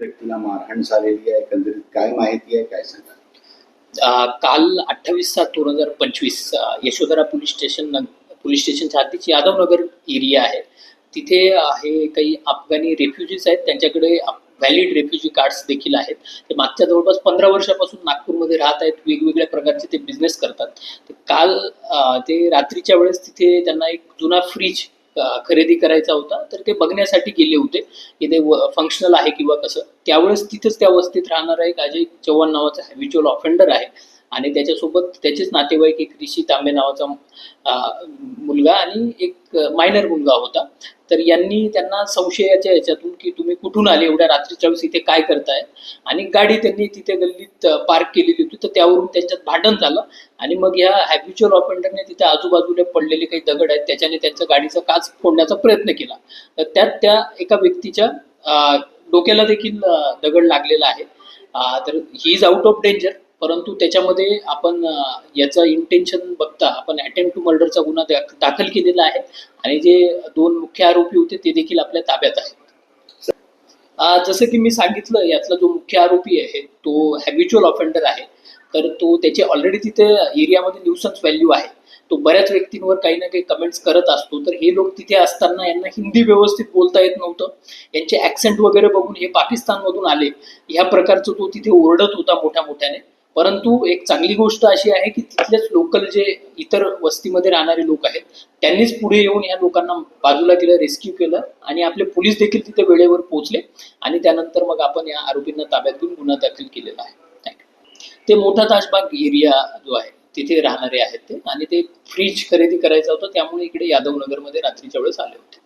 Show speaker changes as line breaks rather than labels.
व्यक्तीला मारहाण झालेली आहे एकंदरीत काय माहिती आहे काय सांगा
काल अठ्ठावीस सात दोन हजार पंचवीस यशोधरा पोलीस स्टेशन पोलीस स्टेशनच्या हद्दीची यादवनगर एरिया आहे. तिथे हे काही अफगाणी रेफ्युजीज आहेत त्यांच्याकडे व्हॅलिड रेफ्युजी कार्ड्स देखील आहेत. ते मागच्या जवळपास पंधरा वर्षापासून नागपूरमध्ये राहत आहेत वेगवेगळ्या प्रकारचे ते बिझनेस करतात. काल ते रात्रीच्या वेळेस तिथे त्यांना एक जुना फ्रीज खरेदी करायचा होता तर ते बघण्यासाठी गेले होते की ते फंक्शनल आहे किंवा कसं. त्यावेळेस तिथेच त्या वस्तीत राहणारा एक अजय चव्हाण नावाचा हॅबिच्युअल ऑफेंडर आहे. आणि त्याच्यासोबत त्याचेच नातेवाईक एक ऋषी तांबे नावाचा मुलगा आणि एक मायनर मुलगा होता. तर यांनी त्यांना संशयाच्या याच्यातून की तुम्ही कुठून आले एवढ्या रात्रीच्या वेळेस इथे काय करताय? आणि गाडी त्यांनी तिथे गल्लीत पार्क केलेली होती. तर त्यावरून त्यांच्यात भांडण झालं. आणि मग या हॅबिच्युअल ऑफेंडरने तिथे आजूबाजूला पडलेले काही दगड आहेत त्याच्याने त्यांच्या गाडीचा काच फोडण्याचा प्रयत्न केला. तर त्यात त्या एका व्यक्तीच्या डोक्याला देखील दगड लागलेला आहे. तर he is out of danger परंतु त्याच्यामध्ये आपण याचं इंटेन्शन बघता आपण अटेम्प्ट टू मर्डरचा गुन्हा दाखल केलेला आहे आणि जे दोन मुख्य आरोपी होते ते देखील आपल्या ताब्यात आहेत. जसं की मी सांगितलं यातला जो मुख्य आरोपी आहे तो हॅबिच्युअल ऑफेंडर आहे. तर तो त्याचे ऑलरेडी तिथे एरियामध्ये न्यूसन्स व्हॅल्यू आहे. तो बऱ्याच व्यक्तींवर काही ना काही कमेंट्स करत असतो. तर हे लोक तिथे असताना यांना हिंदी व्यवस्थित बोलता येत नव्हतं. यांचे ॲक्सेंट वगैरे बघून हे पाकिस्तानमधून आले. ह्या प्रकारचं तो तिथे ओरडत होता मोठ्या मोठ्याने. परंतु एक चांगली गोष्ट अशी आहे की तिथलेच लोकल जे इतर वस्तीमध्ये राहणारे लोक आहेत त्यांनीच पुढे येऊन या लोकांना बाजूला केलं रेस्क्यू केलं आणि आपले पोलीस देखील तिथे वेळेवर पोहोचले आणि त्यानंतर मग आपण या आरोपींना ताब्यात घेऊन गुन्हा दाखल केलेला आहे. ते मोठा ताशबाग एरिया जो आहे तिथे राहणारे आहेत ते आणि ते फ्रीज खरेदी करायचा होता त्यामुळे इकडे यादवनगरमध्ये रात्रीच्या वेळेस आले होते.